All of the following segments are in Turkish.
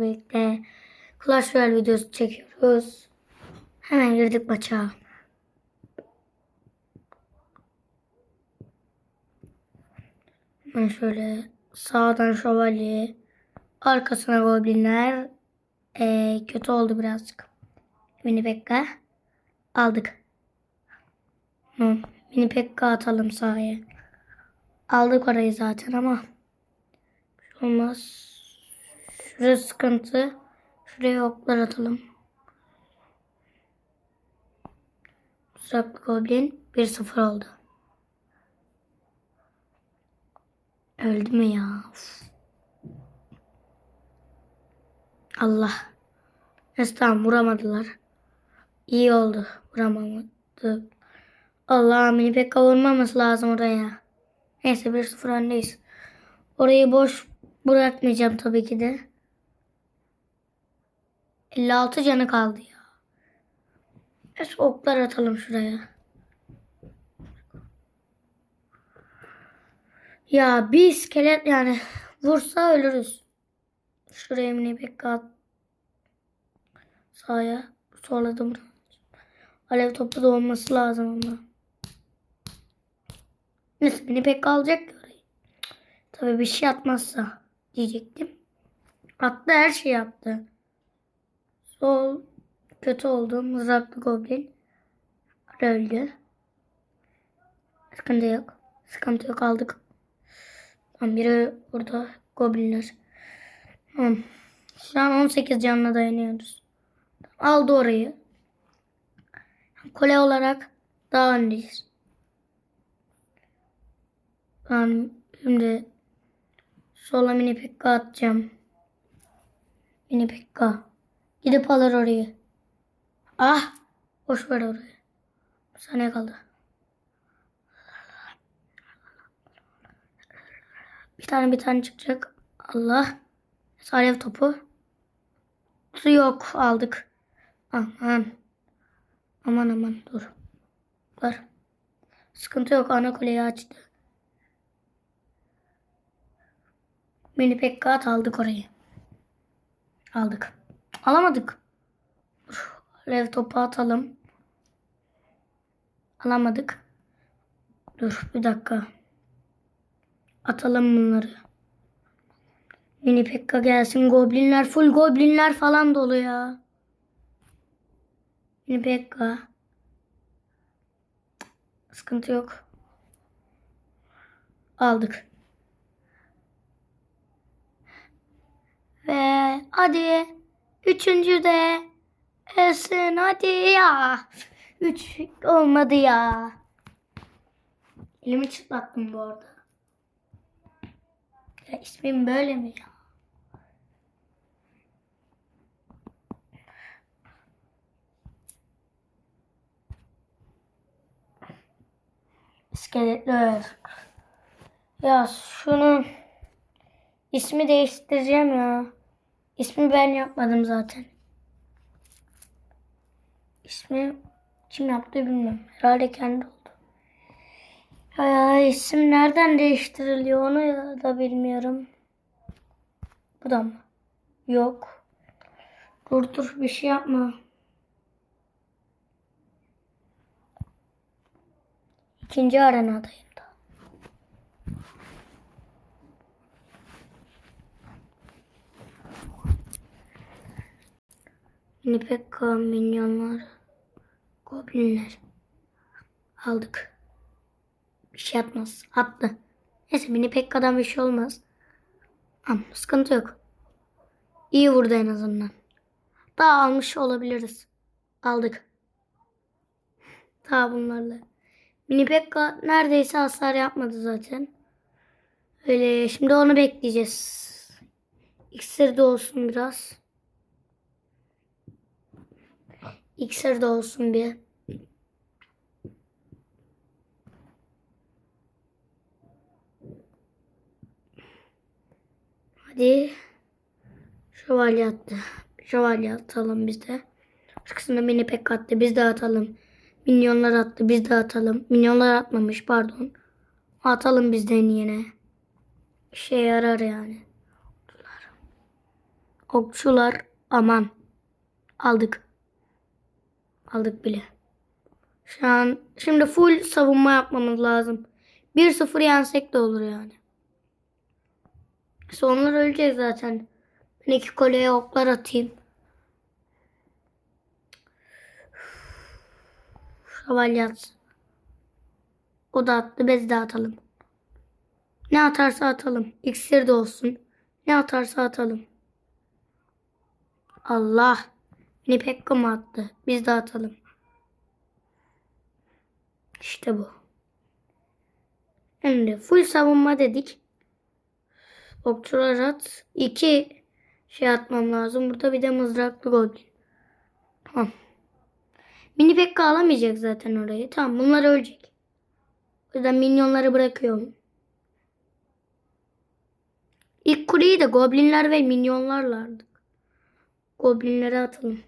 birlikte Clash Royale videosu çekiyoruz. Hemen girdik maça. Ben şöyle sağdan şövalye, arkasına goblinler. Ee, kötü oldu birazcık. Mini Pekka aldık. Hı, Mini Pekka atalım sahaya. Aldık orayı zaten ama şey olmaz. Şurası sıkıntı. Şuraya oklar atalım. Uzaklı Goblin 1-0 oldu. Öldü mü ya? Allah. Neyse tamam vuramadılar. İyi oldu. Vuramadı. Allah mini pek kavurmaması lazım oraya. Neyse 1-0 öndeyiz. Orayı boş bırakmayacağım tabii ki de. 56 canı kaldı ya. Neyse oklar atalım şuraya. Ya bir iskelet yani vursa ölürüz. Şuraya mini pek at. Sağa sorladım. Alev topu da olması lazım ama. Neyse beni pek alacak ki orayı. Tabii bir şey atmazsa diyecektim. Attı her şey yaptı. Sol kötü oldu. Mızraklı goblin. Öldü. Sıkıntı yok. Sıkıntı yok aldık. Tamam biri burada goblinler. Tamam. Şu an 18 canla dayanıyoruz. Aldı orayı. Kole olarak daha öndeyiz. Ben şimdi sola mini pekka atacağım. Mini pekka. Gidip alır orayı. Ah! Boş ver orayı. Bir kaldı. Bir tane bir tane çıkacak. Allah. Alev topu. Su yok. Aldık. Aman. Aman aman dur. Dur. Sıkıntı yok. Ana kuleyi açtı. Mini Pekkat aldık orayı. Aldık. Alamadık. Alev topu atalım. Alamadık. Dur bir dakika. Atalım bunları. Mini Pekka gelsin. Goblinler full goblinler falan dolu ya. Mini Pekka. Sıkıntı yok. Aldık. Ve hadi. Üçüncü de. Esin hadi ya. Üç olmadı ya. Elimi çıtlattım bu arada. Ya ismim böyle mi ya? İskeletler. Ya şunun ismi değiştireceğim ya. İsmi ben yapmadım zaten. İsmi kim yaptı bilmiyorum. Herhalde kendi oldu. Ya isim nereden değiştiriliyor onu da bilmiyorum. Bu da mı? Yok. Dur dur bir şey yapma. İkinci arenadayım da. Nipekka minyonlar, goblinler aldık. Bir şey atmaz. Attı. Neyse mini Pekka'dan bir şey olmaz. Ama sıkıntı yok. İyi vurdu en azından. Daha almış olabiliriz. Aldık. Daha bunlarla. Mini Pekka neredeyse hasar yapmadı zaten. Öyle şimdi onu bekleyeceğiz. İksir de olsun biraz. İksir de olsun bir. Hadi. Şövalye attı. Şövalye atalım biz de. Arkasında mini pek attı. Biz de atalım. Minyonlar attı. Biz de atalım. Minyonlar atmamış pardon. Atalım bizden yine. İşe yarar yani. Okçular aman. Aldık. Aldık bile. Şu an şimdi full savunma yapmamız lazım. 1-0 yensek de olur yani. Sonlar ölecek zaten. Ben iki koleye oklar atayım. Şövalye atsın. O da attı biz de atalım. Ne atarsa atalım. İksir de olsun. Ne atarsa atalım. Allah. Beni Pekka mı attı? Biz de atalım. İşte bu. Şimdi full savunma dedik. Okçular at. İki şey atmam lazım. Burada bir de mızraklı goblin. Tamam. Mini Pekka alamayacak zaten orayı. Tamam bunlar ölecek. O yüzden minyonları bırakıyorum. İlk kuleyi de goblinler ve minyonlarla aldık. Goblinlere atalım.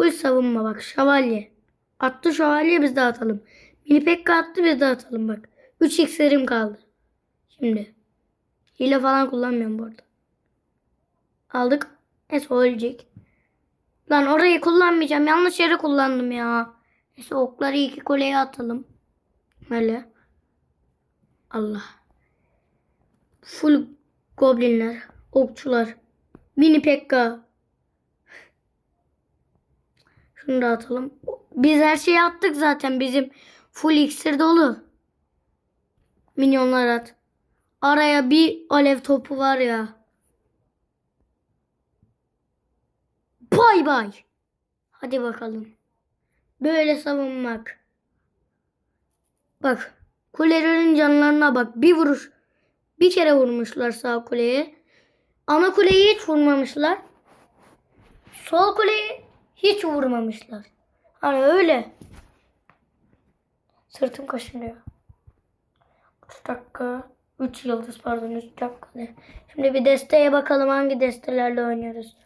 Full savunma bak. Şövalye. Attı şövalye biz de atalım. Mini Pekka attı biz de atalım bak. 3 iksirim kaldı. Şimdi. Hile falan kullanmıyorum bu arada. Aldık. Neyse o ölecek. Lan orayı kullanmayacağım. Yanlış yere kullandım ya. Neyse okları iki kuleye atalım. Böyle. Allah. Full goblinler. Okçular. Mini Pekka. Şunu da atalım. Biz her şeyi attık zaten. Bizim full iksir dolu. Minyonlar at. Araya bir alev topu var ya. Bay bay. Hadi bakalım. Böyle savunmak. Bak. Kulelerin canlarına bak. Bir vuruş. Bir kere vurmuşlar sağ kuleye. Ana kuleyi hiç vurmamışlar. Sol kuleyi hiç vurmamışlar. Hani öyle. Sırtım kaşınıyor. 3 dakika. 3 yıldız pardon 3 dakika. Şimdi bir desteye bakalım hangi destelerle oynuyoruz.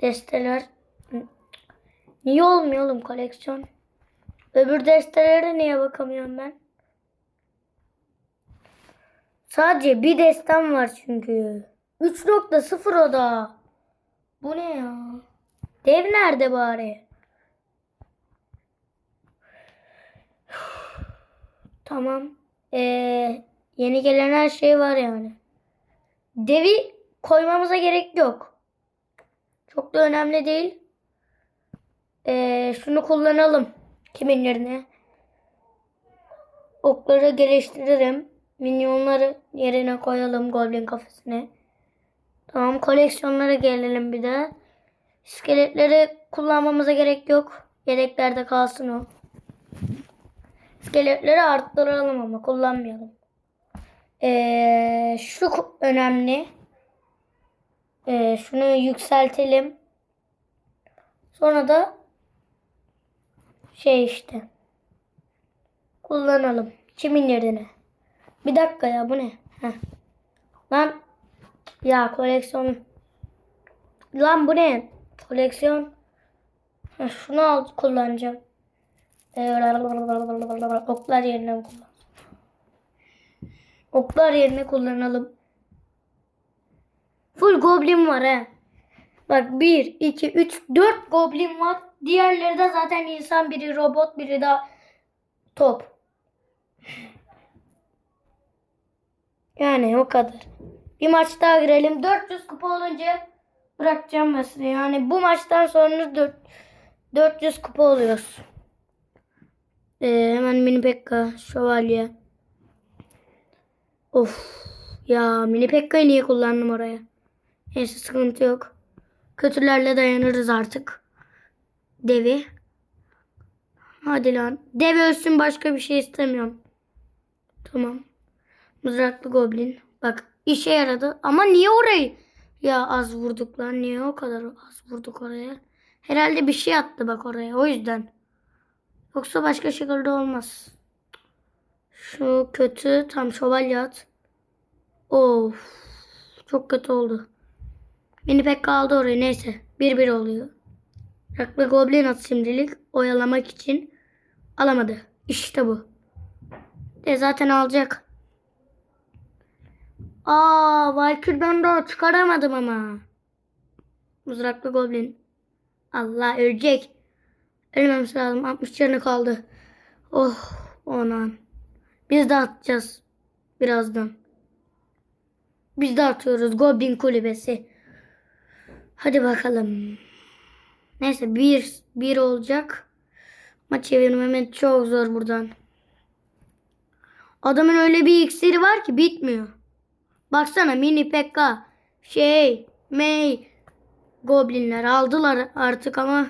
Desteler. Niye olmuyor oğlum koleksiyon? Öbür destelere niye bakamıyorum ben? Sadece bir destem var çünkü. 3.0 o da. Bu ne ya? Dev nerede bari? Tamam. Ee, yeni gelen her şey var yani. Devi koymamıza gerek yok. Çok da önemli değil. Ee, şunu kullanalım. Kimin yerine? Okları geliştiririm. Minyonları yerine koyalım Goblin kafesine. Tamam koleksiyonlara gelelim bir de. İskeletleri kullanmamıza gerek yok. Yedeklerde kalsın o. İskeletleri arttıralım ama kullanmayalım. Ee, şu önemli. Ee, şunu yükseltelim. Sonra da şey işte. Kullanalım. Kimin yerine? Bir dakika ya bu ne? Heh. Lan ya koleksiyon. Lan bu ne? Koleksiyon. Heh, şunu al kullanacağım. Ee, Oklar yerine kullan. Oklar yerine kullanalım. Full goblin var he. Bak 1, 2, 3, 4 goblin var. Diğerleri de zaten insan biri robot biri de top. Yani o kadar. Bir maç daha girelim. 400 kupa olunca bırakacağım mesela. Yani bu maçtan sonra 4, 400 kupa oluyoruz. Ee, hemen mini pekka, şövalye. Of. Ya mini pekka'yı niye kullandım oraya? Neyse sıkıntı yok. Kötülerle dayanırız artık. Devi. Hadi lan. Dev ölsün başka bir şey istemiyorum. Tamam. Mızraklı goblin. Bak işe yaradı. Ama niye orayı ya az vurduk lan? Niye o kadar az vurduk oraya? Herhalde bir şey attı bak oraya. O yüzden. Yoksa başka şekilde olmaz. Şu kötü. Tam şövalye at. Of. Çok kötü oldu. Beni pek kaldı oraya. Neyse. Bir bir oluyor. Raklı goblin at şimdilik. Oyalamak için. Alamadı. İşte bu. De zaten alacak. Aa, Valkyrie'den daha çıkaramadım ama. Mızraklı goblin. Allah ölecek. Ölmemesi lazım. 60 canı kaldı. Oh onan. Biz de atacağız. Birazdan. Biz de atıyoruz. Goblin kulübesi. Hadi bakalım. Neyse bir, bir olacak. Maç çevirmemek çok zor buradan. Adamın öyle bir iksiri var ki bitmiyor. Baksana mini pekka şey May goblinler aldılar artık ama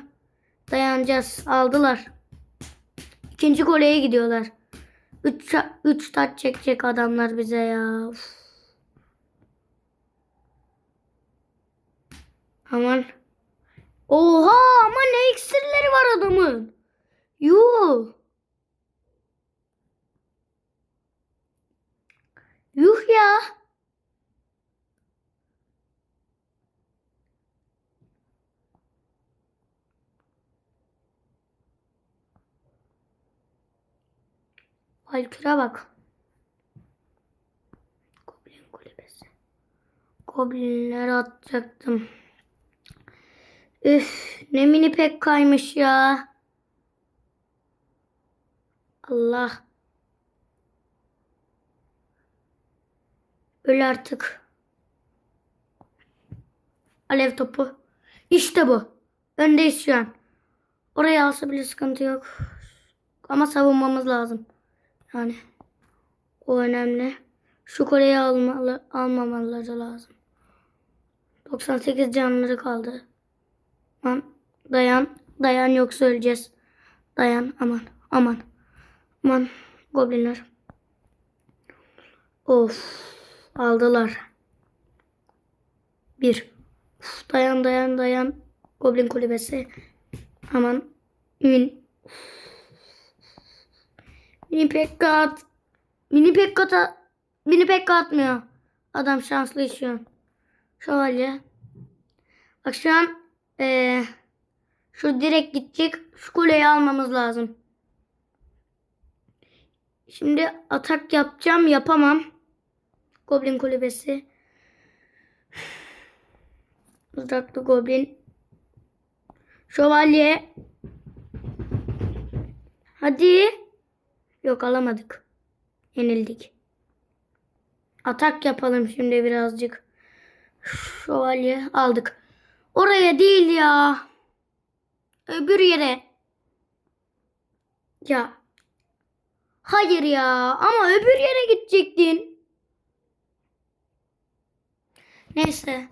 dayanacağız. Aldılar. İkinci koleye gidiyorlar. 3 3 taç çekecek adamlar bize ya. Uf. Aman. Oha ama ne iksirleri var adamın. Yuh. Yuh ya. Valküre bak. Goblin kulübesi. Goblinler atacaktım. Üf ne mini pek kaymış ya. Allah. Öl artık. Alev topu. İşte bu. Öndeyiz şu an. Oraya alsa bile sıkıntı yok. Ama savunmamız lazım. Yani o önemli. Şu koleyi almalı, almamaları lazım. 98 canları kaldı. Aman dayan. Dayan yoksa öleceğiz. Dayan aman aman. Aman goblinler. Of aldılar. Bir. Uf, dayan dayan dayan. Goblin kulübesi. Aman. Min. Mini pekka at. Mini pekka at. Mini pekka atmıyor. Adam şanslı an. Şövalye. Bak şu an eee şu direkt gidecek. Şu kuleyi almamız lazım. Şimdi atak yapacağım. Yapamam. Goblin kulübesi. Mızraklı goblin. Şövalye. Hadi. Yok alamadık. Yenildik. Atak yapalım şimdi birazcık. Şövalye aldık. Oraya değil ya. Öbür yere. Ya. Hayır ya. Ama öbür yere gidecektin. Neyse.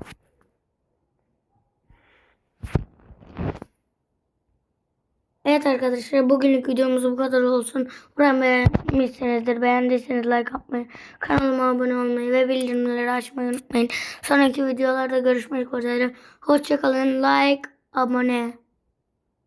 Evet arkadaşlar bugünlük videomuz bu kadar olsun. Umarım beğenmişsinizdir. Beğendiyseniz like atmayı, kanalıma abone olmayı ve bildirimleri açmayı unutmayın. Sonraki videolarda görüşmek üzere. Hoşçakalın. Like, abone.